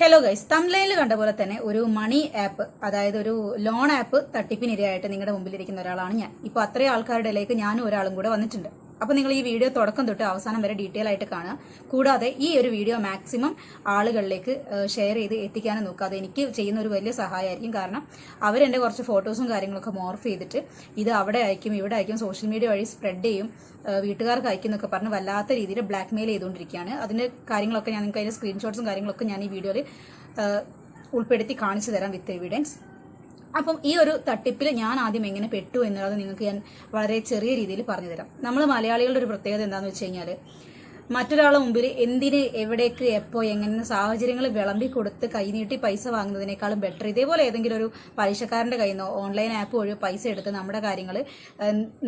Hello guys തംലൈനിൽ കണ്ട പോലെ തന്നെ ഒരു മണി ആപ്പ് അതായത് ഒരു ലോൺ ആപ്പ് തട്ടിപ്പിനിരയായിട്ട് നിങ്ങളുടെ മുമ്പിലിരിക്കുന്ന ഒരാളാണ് ഞാൻ. ഇപ്പോൾ അത്രയും ആൾക്കാരുടെ ഇടയിലേക്ക് ഞാനും ഒരാളും കൂടെ വന്നിട്ടുണ്ട്. അപ്പോൾ നിങ്ങൾ ഈ വീഡിയോ തുടക്കം തൊട്ട് അവസാനം വരെ ഡീറ്റെയിൽ ആയിട്ട് കാണുക. കൂടാതെ ഈ ഒരു വീഡിയോ മാക്സിമം ആളുകളിലേക്ക് ഷെയർ ചെയ്ത് എത്തിക്കാനും നോക്കുക. അത് എനിക്ക് ചെയ്യുന്ന ഒരു വലിയ സഹായമായിരിക്കും. കാരണം അവരെന്റെ കുറച്ച് ഫോട്ടോസും കാര്യങ്ങളൊക്കെ മോർഫ് ചെയ്തിട്ട് ഇത് അവിടെ അയക്കും ഇവിടെ അയക്കും സോഷ്യൽ മീഡിയ വഴി സ്പ്രെഡ് ചെയ്യും വീട്ടുകാർക്ക് അയക്കും എന്നൊക്കെ പറഞ്ഞ് വല്ലാത്ത രീതിയിൽ ബ്ലാക്ക് മെയിൽ ചെയ്തുകൊണ്ടിരിക്കുകയാണ്. അതിന്റെ കാര്യങ്ങളൊക്കെ ഞാൻ നിങ്ങൾക്ക് അതിന്റെ സ്ക്രീൻഷോട്ട്സും കാര്യങ്ങളൊക്കെ ഞാൻ ഈ വീഡിയോയിൽ ഉൾപ്പെടുത്തി കാണിച്ചു തരാം വിത്ത് എവിഡൻസ് അപ്പം ഈ ഒരു തട്ടിപ്പിൽ ഞാൻ ആദ്യം എങ്ങനെ പെട്ടു എന്നുള്ളത് നിങ്ങൾക്ക് ഞാൻ വളരെ ചെറിയ രീതിയിൽ പറഞ്ഞുതരാം നമ്മൾ മലയാളികളുടെ ഒരു പ്രത്യേകത എന്താണെന്ന് വെച്ച് കഴിഞ്ഞാൽ മറ്റൊരാളെ മുമ്പിൽ എന്തിന് എവിടേക്ക് എപ്പോൾ എങ്ങനെ സാഹചര്യങ്ങൾ വിളമ്പി കൊടുത്ത് കൈനീട്ടി പൈസ വാങ്ങുന്നതിനേക്കാളും ബെറ്റർ ഇതേപോലെ ഏതെങ്കിലും ഒരു പലിശക്കാരന്റെ കയ്യിൽ നിന്നോ ഓൺലൈൻ ആപ്പ് വഴി പൈസ എടുത്ത് നമ്മുടെ കാര്യങ്ങൾ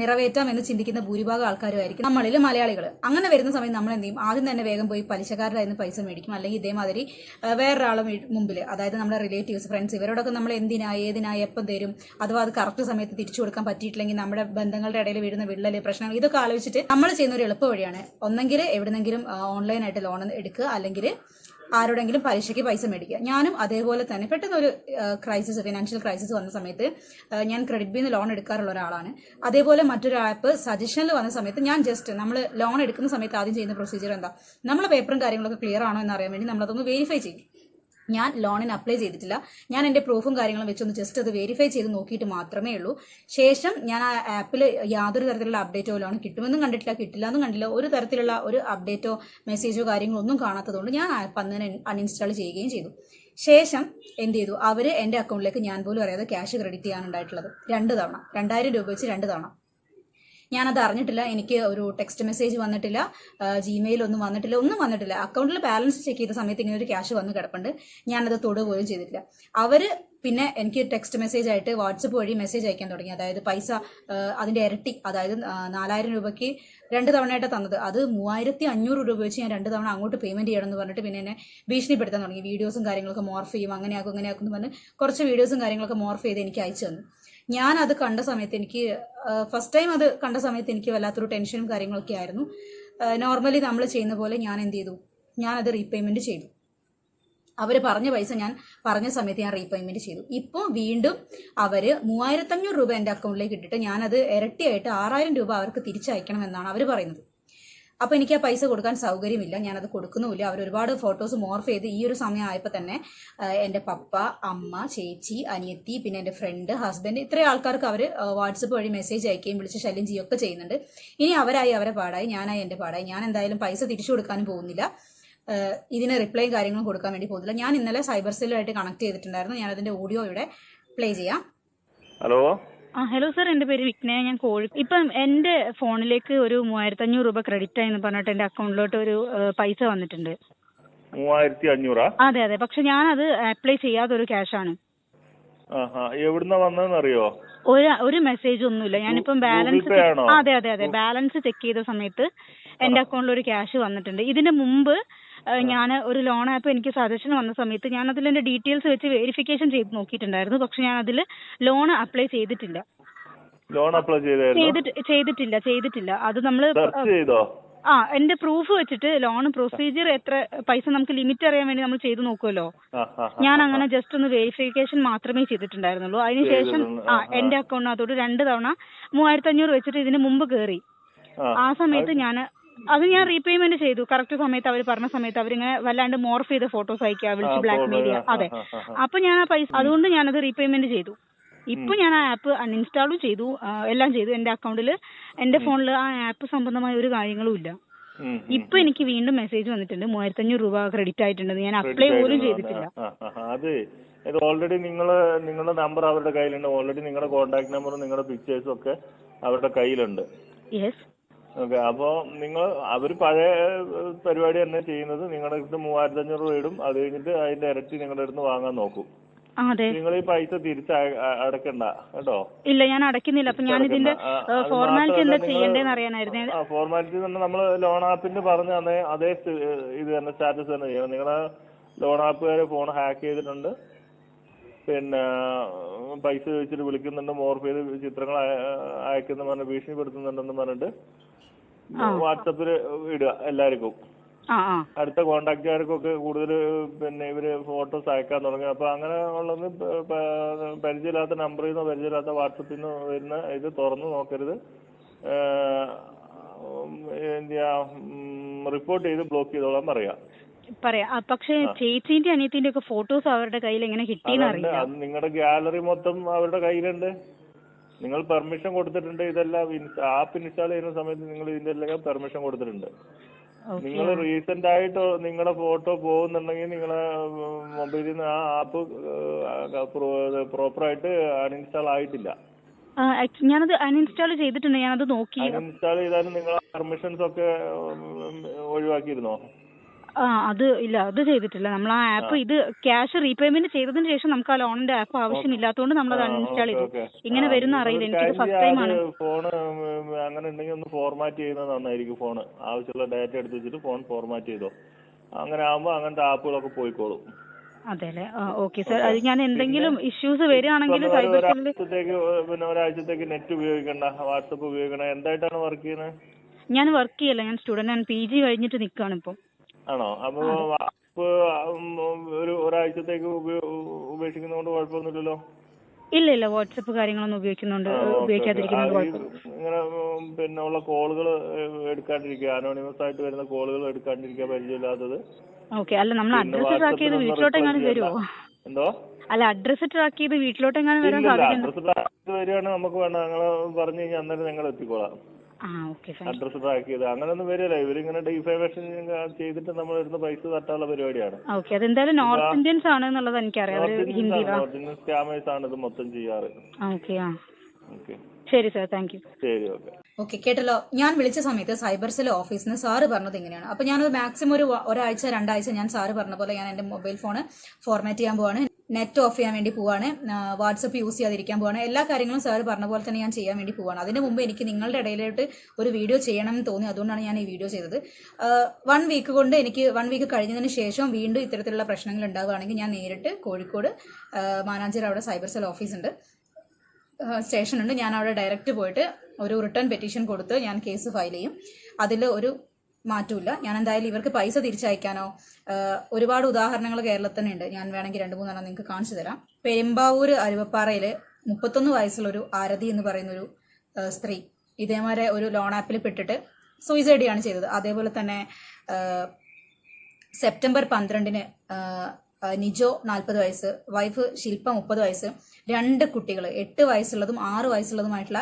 നിറവേറ്റാം എന്ന് ചിന്തിക്കുന്ന ഭൂരിഭാഗം ആൾക്കാരുമായിരിക്കും നമ്മളിൽ മലയാളികൾ അങ്ങനെ വരുന്ന സമയം നമ്മൾ എന്ത് ചെയ്യും? ആദ്യം തന്നെ വേഗം പോയി പലിശക്കാരുടെ നിന്ന് പൈസ മേടിക്കും. അല്ലെങ്കിൽ ഇതേമാതിരി വേറൊരാളും മുമ്പിൽ അതായത് നമ്മുടെ റിലേറ്റീവ്സ് ഫ്രണ്ട്സ് ഇവരോടൊക്കെ നമ്മൾ എന്തിനാ ഏതിനാ എപ്പം തരും? അഥവാ അത് കറക്റ്റ് സമയത്ത് തിരിച്ചു കൊടുക്കാൻ പറ്റിയിട്ടില്ലെങ്കിൽ നമ്മുടെ ബന്ധങ്ങളുടെ ഇടയിൽ വീഴുന്ന വിള്ളൽ പ്രശ്നങ്ങൾ ഇതൊക്കെ ആലോചിച്ചിട്ട് നമ്മൾ ചെയ്യുന്ന ഒരു എളുപ്പ വഴിയാണ്. ഒന്നെങ്കിൽ എവിടെന്നെങ്കിലും ഓൺലൈനായിട്ട് ലോൺ എടുക്കുക അല്ലെങ്കിൽ ആരോടെങ്കിലും പലിശയ്ക്ക് പൈസ മേടിക്കുക. ഞാനും അതേപോലെ തന്നെ പെട്ടെന്ന് ഒരു ക്രൈസിസ് ഫിനാൻഷ്യൽ ക്രൈസിസ് വന്ന സമയത്ത് ഞാൻ ക്രെഡിറ്റ് ബിന്ന് ലോൺ എടുക്കാറുള്ള ഒരാളാണ്. അതേപോലെ മറ്റൊരു ആപ്പ് സജഷനിൽ വന്ന സമയത്ത് ഞാൻ ജസ്റ്റ് നമ്മൾ ലോൺ എടുക്കുന്ന സമയത്ത് ആദ്യം ചെയ്യുന്ന പ്രൊസീജിയർ എന്താ? നമ്മളെ പേപ്പറും കാര്യങ്ങളൊക്കെ ക്ലിയർ ആണോ എന്ന് അറിയാൻ വേണ്ടി നമ്മളതൊന്ന് വെരിഫൈ ചെയ്യും. ഞാൻ ലോണിന് അപ്ലൈ ചെയ്തിട്ടില്ല. ഞാൻ എന്റെ പ്രൂഫും കാര്യങ്ങളും വെച്ചൊന്ന് ജസ്റ്റ് അത് വെരിഫൈ ചെയ്ത് നോക്കിയിട്ട് മാത്രമേ ഉള്ളൂ. ശേഷം ഞാൻ ആ ആപ്പിൽ യാതൊരു തരത്തിലുള്ള അപ്ഡേറ്റോ ലോൺ കിട്ടുമെന്നും കണ്ടിട്ടില്ല കിട്ടില്ല എന്നും കണ്ടില്ല. ഒരു തരത്തിലുള്ള ഒരു അപ്ഡേറ്റോ മെസ്സേജോ കാര്യങ്ങളോ ഒന്നും കാണാത്തതുകൊണ്ട് ഞാൻ ആപ്പ് അന്ന് അൺഇൻസ്റ്റാൾ ചെയ്യുകയും ചെയ്തു. ശേഷം എന്ത് ചെയ്തു? അവർ എന്റെ അക്കൗണ്ടിലേക്ക് ഞാൻ പോലും അറിയാതെ ക്യാഷ് ക്രെഡിറ്റ് ചെയ്യാനുണ്ടായിട്ടുള്ളത്. രണ്ട് തവണ. രണ്ടായിരം രൂപ വെച്ച് രണ്ട് തവണ. ഞാനത് അറിഞ്ഞിട്ടില്ല. എനിക്ക് ഒരു ടെക്സ്റ്റ് മെസ്സേജ് വന്നിട്ടില്ല. ജിമെയിൽ ഒന്നും വന്നിട്ടില്ല. ഒന്നും വന്നിട്ടില്ല. അക്കൗണ്ടിൽ ബാലൻസ് ചെക്ക് ചെയ്ത സമയത്ത് ഇങ്ങനെ ഒരു ക്യാഷ് വന്ന് കിടപ്പുണ്ട്. ഞാനത് തൊടുപോലും ചെയ്തിട്ടില്ല. അവർ പിന്നെ എനിക്ക് ടെക്സ്റ്റ് മെസ്സേജ് ആയിട്ട് വാട്സപ്പ് വഴി മെസ്സേജ് അയക്കാൻ തുടങ്ങി. അതായത് പൈസ അതിന്റെ ഇരട്ടി അതായത് നാലായിരം രൂപയ്ക്ക് രണ്ട് തവണയായിട്ട് തന്നത്. അത് മൂവായിരത്തി അഞ്ഞൂറ് രൂപ വെച്ച് ഞാൻ രണ്ട് തവണ അങ്ങോട്ട് പേയ്മെന്റ് ചെയ്യണം എന്ന് പറഞ്ഞിട്ട് പിന്നെ എന്നെ ഭീഷണിപ്പെടുത്താൻ തുടങ്ങി. വീഡിയോസും കാര്യങ്ങളൊക്കെ മോർഫ് ചെയ്യും. അങ്ങനെയാക്കും അങ്ങനെയാക്കും എന്ന് പറഞ്ഞ് കുറച്ച് വീഡിയോസും കാര്യങ്ങളൊക്കെ മോർഫ് ചെയ്ത് എനിക്ക് അയച്ചു തന്നു. ഞാൻ അത് കണ്ട സമയത്ത് എനിക്ക് ഫസ്റ്റ് ടൈം അത് കണ്ട സമയത്ത് എനിക്ക് വല്ലാത്തൊരു ടെൻഷനും കാര്യങ്ങളൊക്കെ ആയിരുന്നു. നോർമലി നമ്മൾ ചെയ്യുന്ന പോലെ ഞാൻ എന്ത് ചെയ്തു? ഞാൻ അത് റീപേയ്മെന്റ് ചെയ്തു. അവർ പറഞ്ഞ പൈസ ഞാൻ പറഞ്ഞ സമയത്ത് ഞാൻ റീപേയ്മെന്റ് ചെയ്തു. ഇപ്പോൾ വീണ്ടും അവർ മൂവായിരത്തഞ്ഞൂറ് രൂപ എന്റെ അക്കൗണ്ടിലേക്ക് ഇട്ടിട്ട് ഞാനത് ഇരട്ടിയായിട്ട് ആറായിരം രൂപ അവർക്ക് തിരിച്ചയക്കണം എന്നാണ് അവർ പറയുന്നത്. അപ്പോൾ എനിക്ക് ആ പൈസ കൊടുക്കാൻ സൗകര്യമില്ല. ഞാനത് കൊടുക്കുന്നുമില്ല. അവർ ഒരുപാട് ഫോട്ടോസ് മോർഫ് ചെയ്ത് ഈ ഒരു സമയം ആയപ്പോൾ തന്നെ എന്റെ പപ്പ അമ്മ ചേച്ചി അനിയത്തി പിന്നെ എന്റെ ഫ്രണ്ട് ഹസ്ബൻഡ് ഇത്രയും ആൾക്കാർക്ക് അവർ വാട്സപ്പ് വഴി മെസ്സേജ് അയക്കുകയും വിളിച്ച് ശല്യം ചെയ്യുകയൊക്കെ ചെയ്യുന്നുണ്ട്. ഇനി അവരായി അവരെ പാടായി ഞാനായി എന്റെ പാടായി. ഞാൻ എന്തായാലും പൈസ തിരിച്ചു കൊടുക്കാനും പോകുന്നില്ല. ഇതിന് റിപ്ലൈ കാര്യങ്ങളും കൊടുക്കാൻ വേണ്ടി പോകുന്നില്ല. ഞാൻ ഇന്നലെ സൈബർ സെല്ലുമായിട്ട് കണക്ട് ചെയ്തിട്ടുണ്ടായിരുന്നു. ഞാൻ അതിന്റെ ഓഡിയോ ഇവിടെ പ്ലേ ചെയ്യാം. ഹലോ ആ ഹലോ സാർ എന്റെ പേര് വിഘ്നയ ഞാൻ കോഴി ഇപ്പം എന്റെ ഫോണിലേക്ക് ഒരു മൂവായിരത്തി അഞ്ഞൂറ് രൂപ ക്രെഡിറ്റ് ആയി എന്ന് പറഞ്ഞിട്ട് എന്റെ അക്കൗണ്ടിലോട്ട് ഒരു ഏഹ്, പൈസ വന്നിട്ടുണ്ട്. മൂവായിരത്തി അഞ്ഞൂറാ അതെ അതെ. പക്ഷെ ഞാനത് അപ്ലൈ ചെയ്യാത്തൊരു ക്യാഷാണ് ആഹാ എവിടുന്ന വന്നതെന്ന് അറിയോ ഒരു ഒരു മെസ്സേജ് ഒന്നുമില്ല. ഞാനിപ്പം ബാലൻസ് ആണോ? അതെ അതെ അതെ. ബാലൻസ് ചെക്ക് ചെയ്ത സമയത്ത് എന്റെ അക്കൗണ്ടിൽ ഒരു ക്യാഷ് വന്നിട്ടുണ്ട്. ഇതിന് മുമ്പ് ഞാൻ ഒരു ലോൺ ആപ്പ് എനിക്ക് സജഷൻ വന്ന സമയത്ത് ഞാൻ അതിൽ എന്റെ ഡീറ്റെയിൽസ് വെച്ച് വെരിഫിക്കേഷൻ ചെയ്ത് നോക്കിയിട്ടുണ്ടായിരുന്നു പക്ഷെ ഞാൻ അതിൽ ലോൺ അപ്ലൈ ചെയ്തിട്ടില്ല ലോൺ അപ്ലൈ ചെയ്തിട്ടില്ല ചെയ്തിട്ടില്ല അത് നമ്മൾ ആ എന്റെ പ്രൂഫ് വെച്ചിട്ട് ലോൺ പ്രൊസീജിയർ എത്ര പൈസ നമുക്ക് ലിമിറ്റ് അറിയാൻ വേണ്ടി നമ്മൾ ചെയ്തു നോക്കുമല്ലോ. ഞാൻ അങ്ങനെ ജസ്റ്റ് ഒന്ന് വെരിഫിക്കേഷൻ മാത്രമേ ചെയ്തിട്ടുണ്ടായിരുന്നുള്ളൂ അതിനുശേഷം. ആ. എന്റെ അക്കൗണ്ടിനകത്തോട് രണ്ട് തവണ മൂവായിരത്തി അഞ്ഞൂറ് വെച്ചിട്ട് ഇതിന് മുമ്പ് കയറി. ആ സമയത്ത് ഞാൻ അത് ഞാൻ റീപേയ്മെന്റ് ചെയ്തു. കറക്റ്റ് സമയത്ത് അവർ പറഞ്ഞ സമയത്ത് അവരിങ്ങനെ വല്ലാണ്ട് മോർഫ് ചെയ്ത ഫോട്ടോസ് അയക്കുക വിളിച്ച് ബ്ലാക്ക് മെയിൽ ചെയ്യുക. അതെ. അപ്പൊ ഞാൻ ആ പൈസ അതുകൊണ്ട് ഞാനത് റീപേയ്മെന്റ് ചെയ്തു. ഇപ്പൊ ഞാൻ ആ ആപ്പ് അൺഇൻസ്റ്റാളും ചെയ്തു. എല്ലാം ചെയ്തു. എന്റെ അക്കൗണ്ടിൽ എന്റെ ഫോണിൽ ആ ആപ്പ് സംബന്ധമായ ഒരു കാര്യങ്ങളും ഇല്ല. ഇപ്പൊ എനിക്ക് വീണ്ടും മെസ്സേജ് വന്നിട്ടുണ്ട്. മൂവായിരത്തി അഞ്ഞൂറ് രൂപ ക്രെഡിറ്റ് ആയിട്ടുണ്ട്. ഞാൻ അപ്ലൈ പോലും ചെയ്തിട്ടില്ല. അത് ഇത് ഓൾറെഡി നിങ്ങൾ നിങ്ങളുടെ നമ്പർ അവരുടെ കയ്യിലുണ്ട്. ഓൾറെഡി നിങ്ങളുടെ കോൺടാക്ട് നമ്പറും നിങ്ങളുടെ പിക്ചേഴ്സും ഒക്കെ അവരുടെ കയ്യിലുണ്ട്. യെസ് ഓക്കെ അപ്പോ നിങ്ങൾ അവർ പഴയ പരിപാടി തന്നെ ചെയ്യുന്നത് നിങ്ങളുടെ അടുത്ത് മൂവായിരത്തി അഞ്ഞൂറ് രൂപ ഇടും. അത് കഴിഞ്ഞിട്ട് അതിന്റെ ഇരട്ടി നിങ്ങളുടെ അടുത്ത് വാങ്ങാൻ നോക്കും. അതെ. നിങ്ങൾ ഈ പൈസ തിരിച്ച് അടക്കണ്ട കേട്ടോ? ഇല്ല ഞാൻ അടക്കുന്നില്ല അപ്പൊ ഞാൻ ഇതിന്റെ ഫോർമാലിറ്റി എന്താ ചെയ്യേണ്ടതെന്ന് അറിയാനായിരുന്നു. ഫോർമാലിറ്റി തന്നെ നമ്മൾ ലോൺ ആപ്പിന്റെ പറഞ്ഞ അതേ അതേ ഇത് തന്നെ സ്റ്റാറ്റസ് തന്നെ ചെയ്യണം നിങ്ങളെ ലോൺ ആപ്പുകാര് ഫോൺ ഹാക്ക് ചെയ്തിട്ടുണ്ട്. പിന്നെ പൈസ ചോദിച്ചിട്ട് വിളിക്കുന്നുണ്ട് മോർഫ് ചെയ്ത് ചിത്രങ്ങൾ അയ- അയക്കുന്ന പറഞ്ഞ് ഭീഷണിപ്പെടുത്തുന്നുണ്ടെന്ന് പറഞ്ഞിട്ട് വാട്സപ്പിൽ ഇടുക എല്ലാവർക്കും. അടുത്ത കോണ്ടാക്റ്റുകാർക്കൊക്കെ കൂടുതൽ പിന്നെ ഇവർ ഫോട്ടോസ് അയക്കാൻ തുടങ്ങി അപ്പൊ അങ്ങനെ ഉള്ളത് പരിചയമില്ലാത്ത നമ്പറിൽ നിന്നോ പരിചയമില്ലാത്ത വാട്സപ്പിൽ നിന്നോ വരുന്ന ഇത് തുറന്നു നോക്കരുത്. എന്താ റിപ്പോർട്ട് ചെയ്ത് ബ്ലോക്ക് ചെയ്തോളാൻ പറയാം പറയാം. പക്ഷെ ചേച്ചിന്റെ അനിയത്തിന്റെ ഒക്കെ ഫോട്ടോസ് അവരുടെ കയ്യിൽ എങ്ങനെ കിട്ടിയെന്ന് അറിയില്ല. അത് നിങ്ങളുടെ ഗാലറി മൊത്തം അവരുടെ കയ്യിലുണ്ട്. നിങ്ങൾ പെർമിഷൻ കൊടുത്തിട്ടുണ്ട്. ഇതെല്ലാം ആപ്പ് ഇൻസ്റ്റാൾ ചെയ്യുന്ന സമയത്ത് നിങ്ങൾ ഇതിന്റെ എല്ലാം പെർമിഷൻ കൊടുത്തിട്ടുണ്ട്. നിങ്ങൾ റീസെന്റ് ആയിട്ട് നിങ്ങളുടെ ഫോട്ടോ പോകുന്നുണ്ടെങ്കിൽ നിങ്ങളെ മൊബൈലിൽ നിന്ന് ആ ആപ്പ് പ്രോപ്പറായിട്ട് അൺഇൻസ്റ്റാൾ ആയിട്ടില്ല. ഞാനത് അൺഇൻസ്റ്റാൾ ചെയ്തിട്ടുണ്ട്. ഞാനത് നോക്കി അൺഇൻസ്റ്റാൾ ചെയ്താലും നിങ്ങൾ പെർമിഷൻസ് ഒക്കെ ഒഴിവാക്കിയിരുന്നോ? ആ അത് ഇല്ല അത് ചെയ്തിട്ടില്ല. നമ്മൾ ആ ആപ്പ് ഇത് ക്യാഷ് റീപേയ്മെന്റ് ചെയ്തതിന് ശേഷം നമുക്ക് ആ ലോണിന്റെ ആപ്പ് ആവശ്യമില്ലാത്തതുകൊണ്ട് നമ്മൾ അത് അൺഇൻസ്റ്റാൾ ചെയ്തു. ഇങ്ങനെ വരുന്ന അറിയില്ല. എനിക്ക് ഫസ്റ്റ് ടൈം ആണ്. ഫോൺ അങ്ങനെ ഉണ്ടെങ്കിൽ ഒന്ന് ഫോർമാറ്റ് ചെയ്യുന്നത് നന്നായിരിക്കും ഫോൺ ആവശ്യമുള്ള ഡാറ്റ എടുത്ത് വെച്ചിട്ട് ഫോൺ ഫോർമാറ്റ് ചെയ്തോ. അങ്ങനെ ആകുമ്പോൾ അങ്ങനത്തെ ആപ്പുകളൊക്കെ പോയിക്കോളും. അതെ അല്ലേ ഓക്കെ. സാർ അത് ഞാൻ എന്തെങ്കിലും ഇഷ്യൂസ് വരികയാണെങ്കിൽ സൈബർ സെല്ലിൽ പിന്നെ ഒരാഴ്ചത്തേക്ക് നെറ്റ് ഉപയോഗിക്കണ്ട. വാട്സപ്പ് ഉപയോഗിക്കണ്ട. എന്തായിട്ടാണ് വർക്ക് ചെയ്യുന്നത്? ഞാൻ വർക്ക് ചെയ്യല്ല. ഞാൻ സ്റ്റുഡന്റ് ആണ്. പി ജി കഴിഞ്ഞിട്ട് നിൽക്കുകയാണ് ഇപ്പം. ആണോ? അപ്പൊ വാപ്പ് ഒരു ഒരാഴ്ചത്തേക്ക് ഉപേക്ഷിക്കുന്നതുകൊണ്ട് കുഴപ്പമൊന്നുമില്ലല്ലോ? ഇല്ല ഇല്ല വാട്സപ്പ് കാര്യങ്ങളൊന്നും ഉപയോഗിക്കുന്നുണ്ട് കുഴപ്പമില്ല ഇങ്ങനെ പിന്നെ ഉള്ള കോളുകൾ എടുക്കാണ്ടിരിക്കുക. അനോണിമസ് ആയിട്ട് വരുന്ന കോളുകൾ എടുക്കാണ്ടിരിക്കുക പരിചയമില്ലാത്തത്. ഓക്കെ അല്ല നമ്മൾ അഡ്രസ് അഡ്രസ്സ് ട്രാക്ക് ചെയ്ത് വീട്ടിലോട്ട് വീട്ടിലോട്ടെങ്ങാനും വരുമോ എന്തോ? അല്ല അഡ്രസ്സ് ട്രാക്ക് ചെയ്ത് വീട്ടിലോട്ടെങ്ങാനും വരാൻ സാധിക്കുന്നു അഡ്രസ് ട്രാക്ക് വരികയാണെങ്കിൽ നമുക്ക് വേണ്ട ഞങ്ങൾ പറഞ്ഞു കഴിഞ്ഞാൽ അന്നേരം ഞങ്ങൾ എത്തിക്കോളാം അഡ്രസ് ട്രാക്ക് ചെയ്ത് അങ്ങനൊന്നും വരില്ല. ഇവരിങ്ങനെ ഡിഫൈമേഷൻ ചെയ്തിട്ട് നമ്മൾ ഇരുന്ന് പൈസ തട്ടാനുള്ള പരിപാടിയാണ്. ഓക്കെ അതെന്തായാലും നോർത്ത് ഇന്ത്യൻസ് ആണ് എന്നുള്ളത് എനിക്കറിയാം. നോർത്ത് ഇന്ത്യൻ സ്കാമേഴ്സ് ആണ്. ഇത് മൊത്തം ചെയ്യാറ്. ഓക്കെ ആ. ഓക്കെ ശരി സാർ താങ്ക് യു ശരി ഓക്കെ ഓക്കെ കേട്ടല്ലോ. ഞാൻ വിളിച്ച സമയത്ത് സൈബർ സെൽ ഓഫീസിൽ നിന്ന് സാറ് പറഞ്ഞത് ഇങ്ങനെയാണ്. അപ്പൊ ഞാൻ മാക്സിമം ഒരു ഒരാഴ്ച രണ്ടാഴ്ച ഞാൻ സാറ് പറഞ്ഞ പോലെ ഞാൻ എന്റെ മൊബൈൽ ഫോൺ ഫോർമാറ്റ് ചെയ്യാൻ പോവാണ്. നെറ്റ് ഓഫ് ചെയ്യാൻ വേണ്ടി പോവാണ്. വാട്സപ്പ് യൂസ് ചെയ്യാതിരിക്കാൻ പോവാണ്. എല്ലാ കാര്യങ്ങളും സാർ പറഞ്ഞ പോലെ തന്നെ ഞാൻ ചെയ്യാൻ വേണ്ടി പോവാണ്. അതിന് മുമ്പ് എനിക്ക് നിങ്ങളുടെ ഇടയിലോട്ട് ഒരു വീഡിയോ ചെയ്യണം എന്ന് തോന്നി. അതുകൊണ്ടാണ് ഞാൻ ഈ വീഡിയോ ചെയ്തത്. വൺ വീക്ക് കൊണ്ട് എനിക്ക് വൺ വീക്ക് കഴിഞ്ഞതിന് ശേഷം വീണ്ടും ഇത്തരത്തിലുള്ള പ്രശ്നങ്ങൾ ഉണ്ടാവുകയാണെങ്കിൽ ഞാൻ നേരിട്ട് കോഴിക്കോട് മാനാഞ്ചർ അവിടെ സൈബർ സെൽ സ്റ്റേഷൻ ഉണ്ട്. ഞാൻ അവിടെ ഡയറക്റ്റ് പോയിട്ട് ഒരു റിട്ടേൺ പെറ്റീഷൻ കൊടുത്ത് ഞാൻ കേസ് ഫയൽ ചെയ്യും. അതിൽ ഒരു മാറ്റമില്ല ഞാൻ എന്തായാലും ഇവർക്ക് പൈസ തിരിച്ചയക്കാനോ ഒരുപാട് ഉദാഹരണങ്ങൾ കേരളത്തിൽ തന്നെ ഉണ്ട് ഞാൻ വേണമെങ്കിൽ രണ്ട് മൂന്നെണ്ണം നിങ്ങൾക്ക് കാണിച്ചു തരാം. പെരുമ്പാവൂർ അരുവപ്പാറയിൽ മുപ്പത്തൊന്ന് വയസ്സുള്ളൊരു ആരതി എന്ന് പറയുന്നൊരു സ്ത്രീ. ഇതേമാരെ ഒരു ലോൺ ആപ്പിൽ പെട്ടിട്ട് സൂയിസൈഡ് ആണ് ചെയ്തത്. അതേപോലെ തന്നെ സെപ്റ്റംബർ പന്ത്രണ്ടിന് നിജോ നാൽപ്പത് വയസ്സ് വൈഫ് ശില്പ മുപ്പത് വയസ്സ് രണ്ട് കുട്ടികൾ എട്ട് വയസ്സുള്ളതും ആറ് വയസ്സുള്ളതുമായിട്ടുള്ള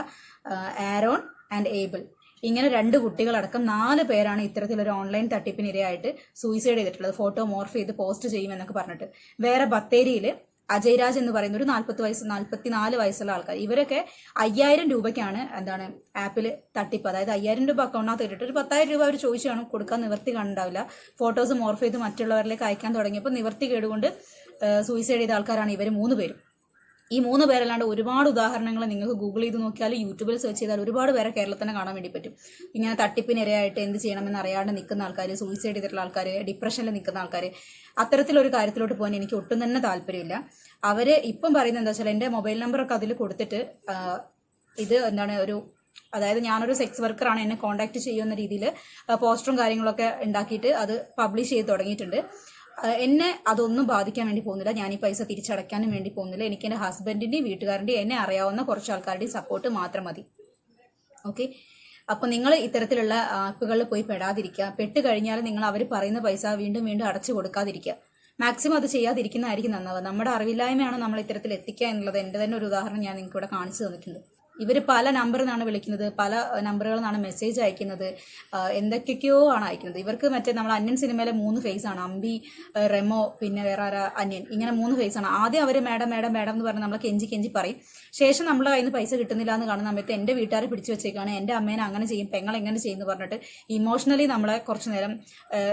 ആരോൺ ആൻഡ് ഏബിൾ. ഇങ്ങനെ രണ്ട് കുട്ടികളടക്കം നാല് പേരാണ് ഇത്തരത്തിലൊരു ഓൺലൈൻ തട്ടിപ്പിനിരയായിട്ട് സൂയിസൈഡ് ചെയ്തിട്ടുള്ളത്. ഫോട്ടോ മോർഫ് ചെയ്ത് പോസ്റ്റ് ചെയ്യുമെന്നൊക്കെ പറഞ്ഞിട്ട്. വേറെ ബത്തേരിയിൽ അജയ്രാജ് എന്ന് പറയുന്ന ഒരു നാൽപ്പത്തി വയസ്സ് നാൽപ്പത്തിനാല് വയസ്സുള്ള ആൾക്കാർ. ഇവരൊക്കെ അയ്യായിരം രൂപയ്ക്കാണ് എന്താണ് ആപ്പിൽ തട്ടിപ്പ്. അതായത് അയ്യായിരം രൂപ അക്കൗണ്ടിനകത്ത് ഇട്ടിട്ട് ഒരു പത്തായിരം രൂപ അവർ ചോദിച്ചാണ് കൊടുക്കാൻ നിവർത്തി കണ്ടാവില്ല ഫോട്ടോസ് മോർഫ് ചെയ്ത് മറ്റുള്ളവരിലേക്ക് അയക്കാൻ തുടങ്ങിയപ്പോൾ നിവർത്തി കേടുകൊണ്ട് സൂയിസൈഡ് ചെയ്ത ആൾക്കാരാണ് ഇവർ മൂന്ന് പേരും. ഈ മൂന്ന് പേരല്ലാണ്ട് ഒരുപാട് ഉദാഹരണങ്ങൾ നിങ്ങൾക്ക് ഗൂഗിൾ ചെയ്ത് നോക്കിയാൽ യൂട്യൂബിൽ സെർച്ച് ചെയ്താൽ ഒരുപാട് പേരെ കേരളത്തിനെ കാണാൻ വേണ്ടി പറ്റും. ഇങ്ങനെ തട്ടിപ്പിനിരയായിട്ട് എന്ത് ചെയ്യണമെന്ന് അറിയാണ്ട് നിൽക്കുന്ന ആൾക്കാർ സൂയിസൈഡ് ചെയ്തിട്ടുള്ള ആൾക്കാർ ഡിപ്രഷനിൽ നിൽക്കുന്ന ആൾക്കാർ അത്തരത്തിലൊരു കാര്യത്തിലോട്ട് പോകാൻ എനിക്ക് ഒട്ടും തന്നെ താല്പര്യമില്ല. അവർ ഇപ്പം പറയുന്നത് എന്താ വെച്ചാൽ എന്റെ മൊബൈൽ നമ്പറൊക്കെ അതിൽ കൊടുത്തിട്ട് ഇത് എന്താണ് ഒരു അതായത് ഞാനൊരു സെക്സ് വർക്കറാണ് എന്നെ കോൺടാക്ട് ചെയ്യുന്ന രീതിയിൽ പോസ്റ്ററും കാര്യങ്ങളൊക്കെ ഉണ്ടാക്കിയിട്ട് അത് പബ്ലിഷ് ചെയ്ത് തുടങ്ങിയിട്ടുണ്ട്. എന്നെ അതൊന്നും ബാധിക്കാൻ വേണ്ടി പോകുന്നില്ല. ഞാൻ ഈ പൈസ തിരിച്ചടയ്ക്കാനും വേണ്ടി പോകുന്നില്ല. എനിക്ക് എന്റെ ഹസ്ബൻഡിന്റെയും വീട്ടുകാരന്റെയും എന്നെ അറിയാവുന്ന കുറച്ച് ആൾക്കാരുടെയും സപ്പോർട്ട് മാത്രം മതി. ഓക്കെ അപ്പോൾ നിങ്ങൾ ഇത്തരത്തിലുള്ള ആപ്പുകളിൽ പോയി പെടാതിരിക്കുക. പെട്ട് കഴിഞ്ഞാൽ നിങ്ങൾ അവർ പറയുന്ന പൈസ വീണ്ടും വീണ്ടും അടച്ചു കൊടുക്കാതിരിക്കുക. മാക്സിമം അത് ചെയ്യാതിരിക്കുന്നതായിരിക്കും നന്നാവുക. നമ്മുടെ അറിവില്ലായ്മയാണ് നമ്മൾ ഇത്തരത്തിൽ എത്തിക്കുക എന്നുള്ളത്. എന്റെ തന്നെ ഒരു ഉദാഹരണം ഞാൻ നിങ്ങൾക്ക് ഇവിടെ കാണിച്ചു തന്നിട്ടുണ്ട്. ഇവർ പല നമ്പറിൽ നിന്നാണ് വിളിക്കുന്നത് പല നമ്പറുകളിൽ നിന്നാണ് മെസ്സേജ് അയക്കുന്നത് എന്തൊക്കെയോ ആണ് അയക്കുന്നത്. ഇവർക്ക് മറ്റേ നമ്മൾ അന്യൻ സിനിമയിലെ മൂന്ന് ഫേസ് ആണ്. അമ്പി റെമോ പിന്നെ വേറെ ആരാ? അന്യൻ. ഇങ്ങനെ മൂന്ന് ഫേസ് ആണ്. ആദ്യം അവർ മാഡം മാഡം മാഡം എന്ന് പറഞ്ഞ് നമ്മളെ കെഞ്ചി കെഞ്ചി പറയും. ശേഷം നമ്മൾ കയ്യിൽ നിന്ന് പൈസ കിട്ടുന്നില്ല എന്ന് കാണുന്ന സമയത്ത് എന്റെ വീട്ടുകാരെ പിടിച്ചു വെച്ചേക്കാണ്. എന്റെ അമ്മേനെ അങ്ങനെ ചെയ്യും പെങ്ങൾ എങ്ങനെ ചെയ്യുന്നു പറഞ്ഞിട്ട് ഇമോഷണലി നമ്മളെ കുറച്ച് നേരം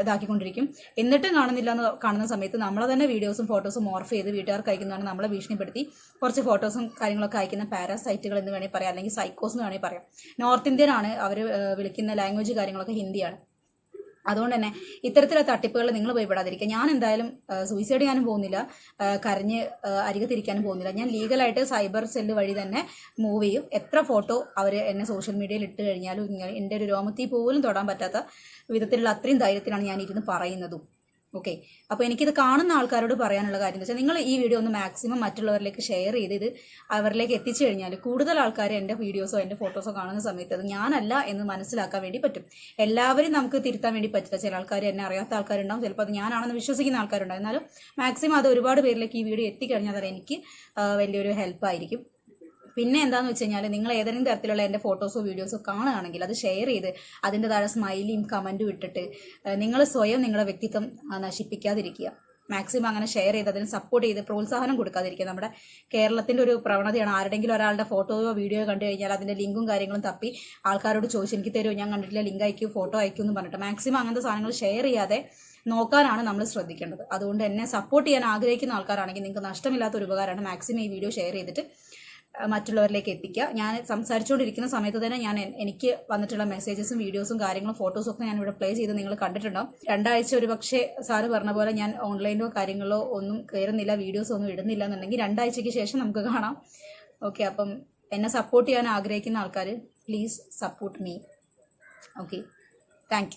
ഇതാക്കിക്കൊണ്ടിരിക്കും. എന്നിട്ടും കാണുന്നില്ല എന്ന് കാണുന്ന സമയത്ത് നമ്മളെ തന്നെ വീഡിയോസും ഫോട്ടോസും മോർഫ് ചെയ്ത് വീട്ടുകാർക്ക് അയക്കുന്നതാണ് നമ്മളെ ഭീഷണിപ്പെടുത്തി. കുറച്ച് ഫോട്ടോസും കാര്യങ്ങളൊക്കെ അയക്കുന്ന പാരാസൈറ്റുകൾ എന്ന് വേണമെങ്കിൽ പറയാം അല്ലെങ്കിൽ സൈക്കോസ് എന്ന് വേണമെങ്കിൽ പറയാം. നോർത്ത് ഇന്ത്യൻ ആണ് അവർ വിളിക്കുന്ന ലാംഗ്വേജ് കാര്യങ്ങളൊക്കെ ഹിന്ദിയാണ്. അതുകൊണ്ട് തന്നെ ഇത്തരത്തിലുള്ള തട്ടിപ്പുകൾ നിങ്ങൾ പോയി പെടാതിരിക്കുക ഞാൻ എന്തായാലും സൂയിസൈഡ് ചെയ്യാനും പോകുന്നില്ല. കരഞ്ഞ് അരികത്തിരിക്കാനും പോകുന്നില്ല. ഞാൻ ലീഗലായിട്ട് സൈബർ സെല്ല് വഴി തന്നെ മൂവ് ചെയ്യും. എത്ര ഫോട്ടോ അവർ എന്നെ സോഷ്യൽ മീഡിയയിൽ ഇട്ട് കഴിഞ്ഞാലും എന്റെ ഒരു രോമത്തിൽ പോലും തൊടാൻ പറ്റാത്ത വിധത്തിലുള്ള അത്രയും ധൈര്യത്തിലാണ് ഞാൻ ഇരുന്ന് പറയുന്നതും. ഓക്കെ അപ്പോൾ എനിക്കിത് കാണുന്ന ആൾക്കാരോട് പറയാനുള്ള കാര്യം എന്ന് വെച്ചാൽ നിങ്ങൾ ഈ വീഡിയോ ഒന്ന് മാക്സിമം മറ്റുള്ളവരിലേക്ക് ഷെയർ ചെയ്ത് ഇത് അവരിലേക്ക് എത്തിച്ചു കഴിഞ്ഞാൽ കൂടുതൽ ആൾക്കാർ എന്റെ വീഡിയോസോ എന്റെ ഫോട്ടോസോ കാണുന്ന സമയത്ത് അത് ഞാനല്ല എന്ന് മനസ്സിലാക്കാൻ വേണ്ടി പറ്റും. എല്ലാവരും നമുക്ക് തിരുത്താൻ വേണ്ടി പറ്റില്ല. ചില ആൾക്കാർ എന്നെ അറിയാത്ത ആൾക്കാരുണ്ടാവും. ചിലപ്പോൾ അത് ഞാനാണെന്ന് വിശ്വസിക്കുന്ന ആൾക്കാരുണ്ടാവും. എന്നാലും മാക്സിമം അത് ഒരുപാട് പേരിലേക്ക് ഈ വീഡിയോ എത്തിക്കഴിഞ്ഞാൽ അത് എനിക്ക് വലിയൊരു ഹെൽപ്പായിരിക്കും പിന്നെ എന്താന്ന് വെച്ച് കഴിഞ്ഞാൽ നിങ്ങൾ ഏതെങ്കിലും തരത്തിലുള്ള എന്റെ ഫോട്ടോസോ വീഡിയോസോ കാണുകയാണെങ്കിൽ അത് ഷെയർ ചെയ്ത് അതിന്റെ താഴെ സ്മൈലിയും കമന്റും ഇട്ടിട്ട് നിങ്ങൾ സ്വയം നിങ്ങളുടെ വ്യക്തിത്വം നശിപ്പിക്കാതിരിക്കുക. മാക്സിമം അങ്ങനെ ഷെയർ ചെയ്ത് അതിന് സപ്പോർട്ട് ചെയ്ത് പ്രോത്സാഹനം കൊടുക്കാതിരിക്കുക. നമ്മുടെ കേരളത്തിന്റെ ഒരു പ്രവണതയാണ് ആരുടെങ്കിലും ഒരാളുടെ ഫോട്ടോയോ വീഡിയോ കണ്ടു കഴിഞ്ഞാൽ അതിന്റെ ലിങ്കും കാര്യങ്ങളും തപ്പി ആൾക്കാരോട് ചോദിച്ചു എനിക്ക് തരുമോ ഞാൻ കണ്ടിട്ടില്ല ലിങ്ക് അയക്കൂ ഫോട്ടോ അയക്കൂ എന്ന് പറഞ്ഞിട്ട് മാക്സിമം അങ്ങനത്തെ സാധനങ്ങൾ ഷെയർ ചെയ്യാതെ നോക്കാനാണ് നമ്മൾ ശ്രദ്ധിക്കേണ്ടത്. അതുകൊണ്ട് എന്നെ സപ്പോർട്ട് ചെയ്യാൻ ആഗ്രഹിക്കുന്ന ആൾക്കാരാണെങ്കിൽ നിങ്ങൾക്ക് നഷ്ടമില്ലാത്ത ഒരു ഉപകാരമാണ് മാക്സിമം ഈ വീഡിയോ ഷെയർ ചെയ്തിട്ട് മറ്റുള്ളവരിലേക്ക് എത്തിക്കുക. ഞാൻ സംസാരിച്ചുകൊണ്ടിരിക്കുന്ന സമയത്ത് തന്നെ ഞാൻ എനിക്ക് വന്നിട്ടുള്ള മെസ്സേജസും വീഡിയോസും കാര്യങ്ങളും ഫോട്ടോസും ഒക്കെ ഞാൻ ഇവിടെ പ്ലേ ചെയ്ത് നിങ്ങൾ കണ്ടിട്ടുണ്ടാവും. രണ്ടാഴ്ച ഒരു പക്ഷേ സാറ് പറഞ്ഞ പോലെ ഞാൻ ഓൺലൈനിലോ കാര്യങ്ങളോ ഒന്നും കയറുന്നില്ല വീഡിയോസ് ഒന്നും ഇടുന്നില്ല എന്നുണ്ടെങ്കിൽ രണ്ടാഴ്ചയ്ക്ക് ശേഷം നമുക്ക് കാണാം. ഓക്കെ അപ്പം എന്നെ സപ്പോർട്ട് ചെയ്യാൻ ആഗ്രഹിക്കുന്ന ആൾക്കാർ please support me okay thank